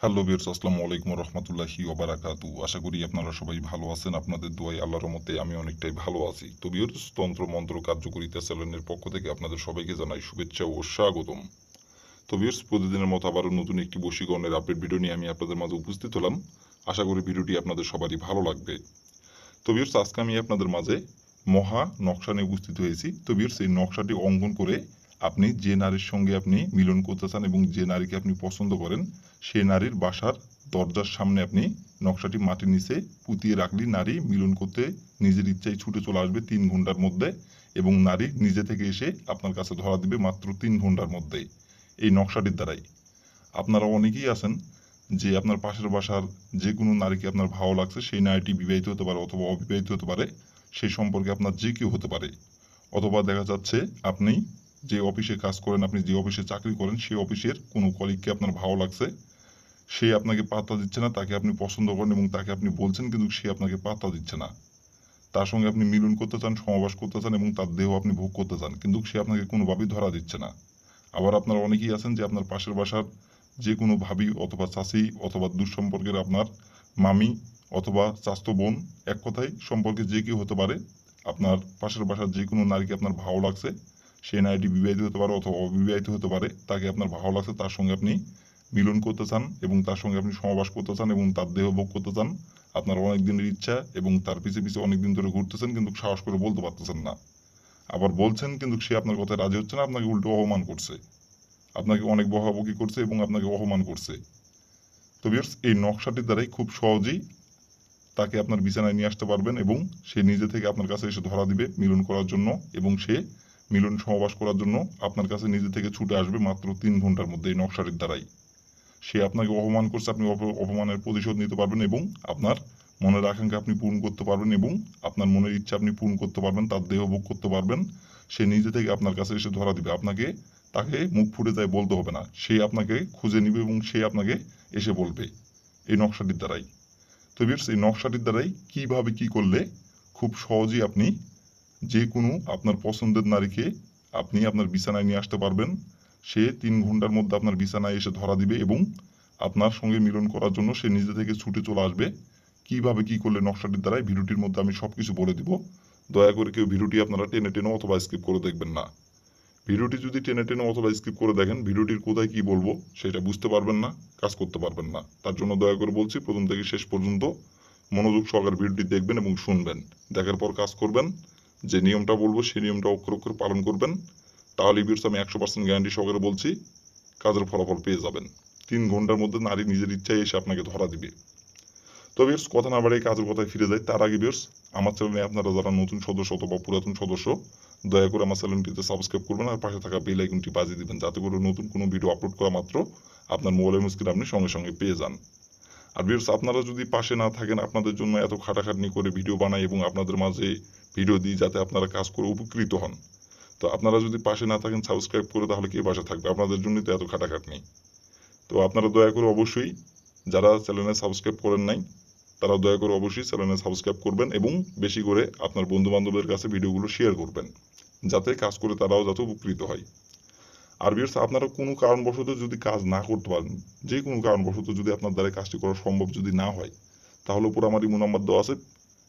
Hello বিয়ার্স আসসালামু আলাইকুম রহমতুল্লাহি ওবারাকাতু আশা করি আপনারা সবাই ভালো আছেন, আপনাদের দোয়াই আল্লাহর মতে আমি অনেকটাই ভালো আছি। তো বিয়ার্স তন্ত্র মন্ত্র কার্যকরিতা চ্যানেলের পক্ষ থেকে আপনাদের সবাইকে জানাই শুভেচ্ছা ও স্বাগতম। তো বিয়ার্স প্রতিদিনের মতো আবারও নতুন একটি বশীকরণের আপডেট ভিডিও নিয়ে আমি আপনাদের মাঝে উপস্থিত হলাম। আশা করি ভিডিওটি আপনাদের সবারই ভালো লাগবে। তো বিয়ার্স আজকে আমি আপনাদের মাঝে মহা নকশা নিয়ে উপস্থিত হয়েছি। তো বিয়ার্স এই নকশাটি অঙ্কন করে আপনি যে নারীর সঙ্গে আপনি মিলন করতে চান এবং যে নারীকে আপনি পছন্দ করেন সেই নারীর বাসার দরজার সামনে আপনি নকশাটি মাটির নিচে পুঁতিয়ে রাখলে, নারী মিলন করতে নিজের ইচ্ছায় ছুটে চলে আসবে তিন ঘণ্টার মধ্যে এবং নারী নিজে থেকে এসে আপনার কাছে ধরা দিবে মাত্র তিন ঘণ্টার মধ্যে এই নকশাটির দ্বারাই। আপনারা অনেকেই আছেন যে আপনার পাশের বাসার যে কোনো নারীকে আপনার ভালো লাগছে, সেই নারীটি বিবাহিত হতে পারে অথবা অবিবাহিত হতে পারে সেই সম্পর্কে আপনার যে কেউ হতে পারে। অথবা দেখা যাচ্ছে আপনি যে অফিসে কাজ করেন, আপনি যে অফিসে চাকরি করেন সেই অফিসের কোনো কলিগকে আপনার ভালো লাগছে? সে আপনাকে পাত্তা দিচ্ছে না, তাকে আপনি পছন্দ করেন এবং তাকে আপনি বলছেন, কিন্তু সে আপনাকে পাত্তা দিচ্ছে না। তার সঙ্গে আপনি মিলন করতে চান সমাবাস করতে চান এবং তার দেহ আপনি ভোগ করতে চান, কিন্তু সে আপনাকে কোনোভাবেই ধরা দিচ্ছে না। আবার আপনারা অনেকেই আছেন যে আপনার পাশের বাসার যে কোনো ভাবি অথবা চাষি অথবা দুঃসম্পর্কের আপনার মামি অথবা চাস্ত বোন, এক কথায় সম্পর্কে যে কেউ হতে পারে, আপনার পাশের বাসার যে কোনো নারীকে আপনার ভালো লাগছে সেই নারীটি বিবাহিত হতে পারে অথবা অবিবাহিত হতে পারে, তাকে আপনার ভালো লাগছে, তার সঙ্গে আপনি মিলন করতে চান এবং তার সঙ্গে আপনি সমাবাস করতে চান এবং তার দেহ ভোগ করতে চান। আপনার অনেক দিনের ইচ্ছা এবং তার পিছে পিছে অনেক দিন ধরে ঘুরতেছেন কিন্তু সাহস করে বলতে পারতেছেন না। আবার বলছেন কিন্তু সে আপনার কথায় রাজি হচ্ছে না, আপনাকে উল্টো অপমান করছে। আপনাকে অনেক বকাবকি করছে এবং আপনাকে অপমান করছে। তো বিয়ার্স এই নকশাটির দ্বারাই খুব সহজেই তাকে আপনার বিছানায় নিয়ে আসতে পারবেন এবং সে নিজে থেকে আপনার কাছে এসে ধরা দিবে মিলন করার জন্য এবং সে মিলন সমাবাস করার জন্য আপনার কাছে নিজে থেকে ছুটে আসবে মাত্র তিন ঘণ্টার মধ্যে এই নকশাটির দ্বারাই। সে আপনাকে অপমান করছে, আপনি অপ- অপমানের প্রতিশোধ নিতে পারবেন এবং আপনার মনের আকাঙ্ক্ষা আপনি পূরণ করতে পারবেন এবং আপনার মনের ইচ্ছা আপনি পূরণ করতে পারবেন, তার দেহ ভোগ করতে পারবেন। সে নিজে থেকে আপনার কাছে এসে ধরা দিবে। আপনাকে তাকে মুখ ফুটে তাই বলতে হবে না। সে আপনাকে খুঁজে নিবে এবং সে আপনাকে এসে বলবে এই নকশাটির দ্বারাই। তো বিয়ার্স এই নকশাটির দ্বারাই কীভাবে কি করলে খুব সহজেই আপনি যে কোনো আপনার পছন্দের নারীকে আপনি আপনার বিছানায় নিয়ে আসতে পারবেন। সে তিন ঘণ্টার মধ্যে আপনার বিছানায় এসে ধরা দিবে এবং আপনার সঙ্গে মিলন করার জন্য সে নিজে থেকে ছুটে চলে আসবে। কীভাবে কি করলে নকশাটির দ্বারাই ভিডিওটির মধ্যে আমি সব কিছু বলে দিব। দয়া করে কেউ ভিডিওটি আপনারা টেনে টেনে অথবা স্কিপ করে দেখবেন না। ভিডিওটি যদি টেনে টেনে অথবা স্কিপ করে দেখেন, ভিডিওটির কোথায় কি বলব সেটা বুঝতে পারবেন না, কাজ করতে পারবেন না। তার জন্য দয়া করে বলছি, প্রথম থেকে শেষ পর্যন্ত মনোযোগ সহকারে ভিডিওটি দেখবেন এবং শুনবেন। দেখার পর কাজ করবেন। যে নিয়মটা বলব, সেই নিয়মটা অক্ষর অক্ষর পালন করবেন। তাহলে বিয়ার্স আমি একশো পার্সেন্ট গ্যারান্টি সহকারে বলছি, কাজের ফলাফল পেয়ে যাবেন। তিন ঘণ্টার মধ্যে নারী নিজের ইচ্ছায় এসে আপনাকে ধরা দিবে। তো বিয়ার্স কথা না বাড়িয়ে কাজের কথায় ফিরে যায় তার আগে বিয়ার্স আমার চ্যানেলে আপনারা যারা নতুন সদস্য অথবা পুরাতন সদস্য, দয়া করে আমার চ্যানেলটিতে সাবস্ক্রাইব করবেন আর পাশে থাকা বেল আইকনটি বাজিয়ে দিবেন, যাতে করে নতুন কোনো ভিডিও আপলোড করা মাত্র আপনার মোবাইলের মুস্কিল আপনি সঙ্গে সঙ্গে পেয়ে যান। আর বিয়ার্স আপনারা যদি পাশে না থাকেন, আপনাদের জন্য এত খাটাখাটনি করে ভিডিও বানাই এবং আপনাদের মাঝে ভিডিও দিই যাতে আপনারা কাজ করে উপকৃত হন। তো আপনারা যদি পাশে না থাকেন সাবস্ক্রাইব করে তাহলে কে পাশে থাকবে? আপনাদের জন্যই তো এত খাটাখাটনি। তো আপনারা দয়া করে অবশ্যই যারা চ্যানেলে সাবস্ক্রাইব করেন নাই তারা দয়া করে অবশ্যই চ্যানেলে সাবস্ক্রাইব করবেন এবং বেশি করে আপনার বন্ধু বান্ধবের কাছে ভিডিওগুলো শেয়ার করবেন, যাতে কাজ করে তারাও যাতে উপকৃত হয়। আর বিয়ার্স আপনারা কোনো কারণবশত যদি কাজ না করতে পারেন, যে কোনো কারণবশত যদি আপনার দ্বারা কাজটি করা সম্ভব যদি না হয়, তাহলে উপর আমার ইমো নাম্বার দেওয়া আছে।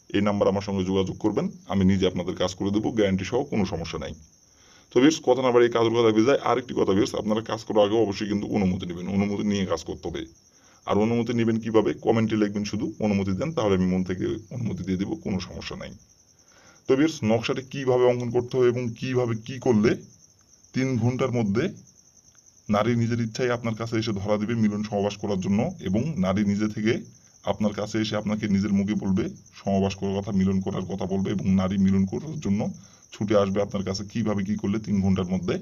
এই নাম্বার আমার সঙ্গে যোগাযোগ করবেন, আমি নিজে আপনাদের কাজ করে দেবো গ্যারান্টি সহ কোনো সমস্যা নাই। তো বিয়ার্স কথা না বাড়ি কাজের কথা যায় আরেকটি কথা বিয়ার্স আপনারা কাজ করার আগে অবশ্যই কিন্তু অনুমতি নেবেন, অনুমতি নিয়ে কাজ করতে হবে। আর অনুমতি নেবেন কীভাবে? কমেন্টে লিখবেন শুধু, অনুমতি দেন, তাহলে আমি মন থেকে অনুমতি দিয়ে দেবো, কোনো সমস্যা নাই। তো বিয়ার্স নকশাটি কীভাবে অঙ্কন করতে হবে এবং কীভাবে কি করলে তিন ঘণ্টার মধ্যে নারী নিজের ইচ্ছায় আপনার কাছে এসে ধরা দিবে মিলন সমাবাস করার জন্য এবং নারী নিজে থেকে আপনার কাছে এসে আপনাকে নিজের মুখে বলবে, সমাবাস করার কথা, মিলন করার কথা বলবে এবং নারী মিলন করার জন্য ছুটে আসবে আপনার কাছে, কীভাবে কি করলে তিন ঘণ্টার মধ্যে।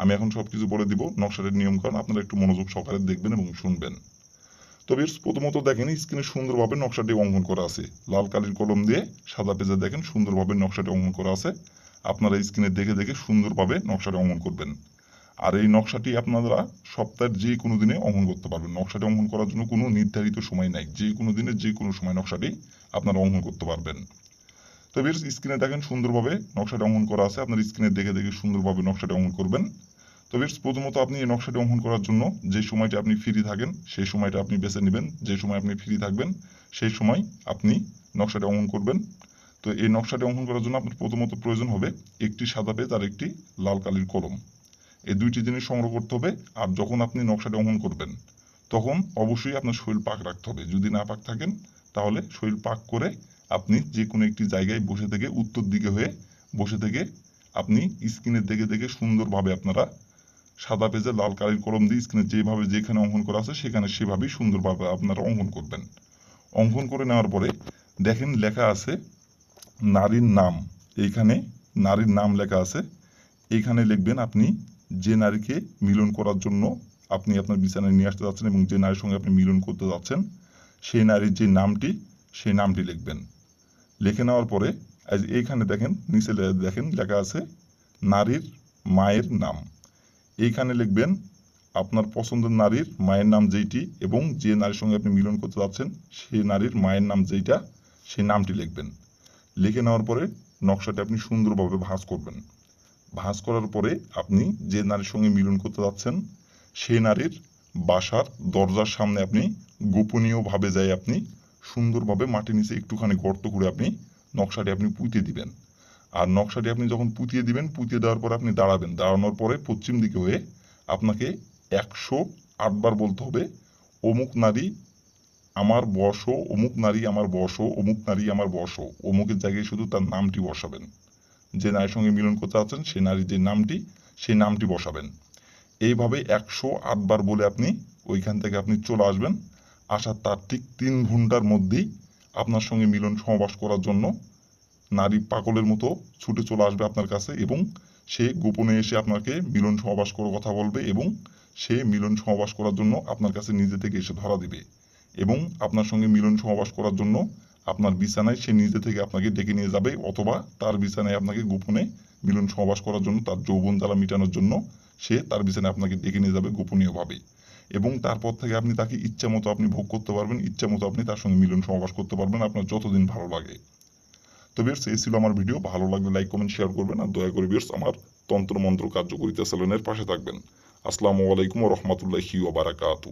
আমি এখন সব কিছু বলে দিব নকশাটের নিয়ম কারণ আপনারা একটু মনোযোগ সহকারে দেখবেন এবং শুনবেন। তবে প্রথমত দেখেন, স্ক্রিনে সুন্দরভাবে নকশাটি অঙ্কন করা আছে। লাল কালির কলম দিয়ে সাদা পেজে দেখেন, সুন্দরভাবে নকশাটি অঙ্কন করা আছে। আপনারা স্ক্রিনে দেখে দেখে সুন্দরভাবে নকশাটি অঙ্কন করবেন। আর এই নকশাটি আপনারা সপ্তাহের যে কোনো দিনে অঙ্কন করতে পারবেন। নকশাটি অঙ্কন করার জন্য কোনো নির্ধারিত সময় নাই। যে কোনো দিনে যে কোনো সময় নকশাটি আপনারা অঙ্কন করতে পারবেন। তো বেশ স্ক্রিনে দেখেন সুন্দরভাবে নকশাটি অঙ্কন করা আছে। আপনার স্ক্রিনে দেখে দেখে সুন্দরভাবে নকশাটি অঙ্কন করবেন। তবে প্রথমত আপনি এই নকশাটি অঙ্কন করার জন্য যে সময়টা আপনি ফ্রি থাকেন, সেই সময়টা আপনি বেছে নেবেন। যে সময় আপনি ফ্রি থাকবেন, সেই সময় আপনি নকশাটি অঙ্কন করবেন। তো এই নকশাটি অঙ্কন করার জন্য আপনার প্রথমত প্রয়োজন হবে একটি সাদা পেজ আর একটি লাল কালির কলম। এই দুইটি জিনিস সংগ্রহ করতে হবে। আর যখন আপনি নকশাটি অঙ্কন করবেন, তখন অবশ্যই আপনার শরীর পাক রাখতে হবে। যদি না পাক থাকেন, তাহলে শরীর পাক করে আপনি যে কোনো একটি জায়গায় বসে থেকে উত্তর দিকে হয়ে বসে থেকে আপনি স্ক্রিনের দেখে দেখে সুন্দরভাবে আপনারা সাদা পেজে লাল কালির কলম দিয়ে স্ক্রিনে যেভাবে যেখানে অঙ্কন করা আছে, সেখানে সেভাবেই সুন্দরভাবে আপনারা অঙ্কন করবেন। অঙ্কন করে নেওয়ার পরে দেখেন লেখা আছে নারীর নাম। এইখানে নারীর নাম লেখা আছে। এইখানে লিখবেন আপনি যে নারীকে মিলন করার জন্য আপনি আপনার বিছানায় নিয়ে আসতে যাচ্ছেন এবং যে নারীর সঙ্গে আপনি মিলন করতে যাচ্ছেন, সেই নারীর যে নামটি, সেই নামটি লিখবেন। লিখে নেওয়ার পরে এইখানে দেখেন, নিচে দেখেন, লেখা আছে, নারীর মায়ের নাম। এইখানে লিখবেন, আপনার পছন্দের নারীর মায়ের নাম যেইটি এবং যে নারীর সঙ্গে আপনি মিলন করতে যাচ্ছেন, সেই নারীর মায়ের নাম যেইটা, সেই নামটি লিখবেন। লিখে নেওয়ার পরে, নকশাটি আপনি সুন্দরভাবে ভাঁজ করবেন। ভাঁজ করার পরে আপনি যে নারীর সঙ্গে মিলন করতে যাচ্ছেন সেই নারীর বাসার দরজার সামনে আপনি গোপনীয়ভাবে যাই আপনি সুন্দরভাবে মাটির নিচে একটুখানি গর্ত করে আপনি নকশাটি আপনি পুঁতে দিবেন। আর নকশাটি আপনি যখন পুঁতিয়ে দিবেন, পুঁতিয়ে দেওয়ার পরে আপনি দাঁড়াবেন। দাঁড়ানোর পরে পশ্চিম দিকে হয়ে আপনাকে একশো আটবার বলতে হবে, অমুক নারী আমার বসো অমুক নারী আমার বসো অমুক নারী আমার বসো অমুকের জায়গায় শুধু তার নামটি বসাবেন। যে নারীর সঙ্গে মিলন করতে আছেন সেই নারীর যে নামটি, সেই নামটি বসাবেন। এইভাবে একশো আটবার বলে আপনি ওইখান থেকে আপনি চলে আসবেন। আসার তার ঠিক তিন ঘণ্টার মধ্যেই আপনার সঙ্গে মিলন সমাবাস করার জন্য নারী পাগলের মতো ছুটে চলে আসবে আপনার কাছে এবং সে গোপনে এসে আপনাকে মিলন সমাবাস করার কথা বলবে এবং সে মিলন সমাবাস করার জন্য আপনার কাছে নিজে থেকে এসে ধরা দিবে এবং আপনার সঙ্গে মিলন সমাবাস করার জন্য আপনার বিছানায় সে নিজে থেকে আপনাকে ডেকে নিয়ে যাবে অথবা তার বিছানায় আপনাকে গোপনে মিলন সমাবাস করার জন্য, তার যৌবন জ্বালা মেটানোর জন্য সে তার বিছানায় আপনাকে ডেকে নিয়ে যাবে গোপনীয়ভাবে। এবং তারপর থেকে আপনি তাকে ইচ্ছা মতো আপনি ভোগ করতে পারবেন, ইচ্ছা মতো আপনি তার সঙ্গে মিলন সমাবাস করতে পারবেন। আপনার যতদিন ভালো লাগে। তো বিয়ার্স এই ছিল আমার ভিডিও ভালো লাগলে লাইক কমেন্ট শেয়ার করবেন আর দয়া করে বিয়ার্স আমার তন্ত্রমন্ত্র কার্যকরিতা চ্যানেলের পাশে থাকবেন। আসসালামু আলাইকুম রহমতুল্লাহি ওবারাকাতু